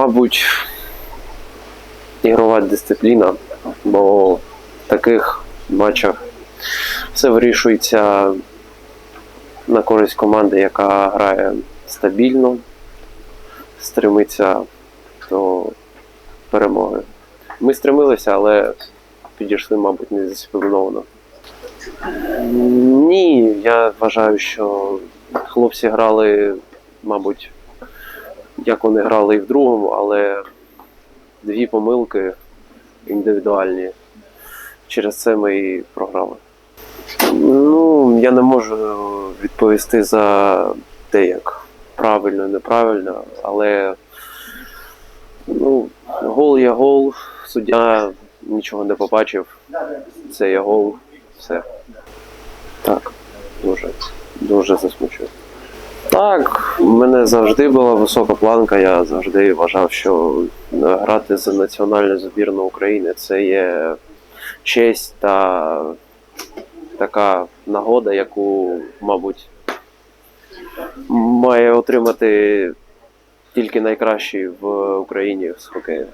мабуть, ігрова дисципліна, бо в таких матчах все вирішується на користь команди, яка грає стабільно, стремиться до перемоги. Ми стремилися, але підійшли, мабуть, не дисципліновано. Ні, я вважаю, що хлопці грали, мабуть, як вони грали і в другому, але дві помилки індивідуальні. Через це ми і програли. Ну, я не можу відповісти за те, як правильно, неправильно, але ну, гол є гол, суддя нічого не побачив. Це є гол, все. Так, дуже, дуже засмучує. Так, в мене завжди була висока планка. Я завжди вважав, що грати за національну збірну України це є честь та така нагода, яку, мабуть, має отримати тільки найкращий в Україні з хокею.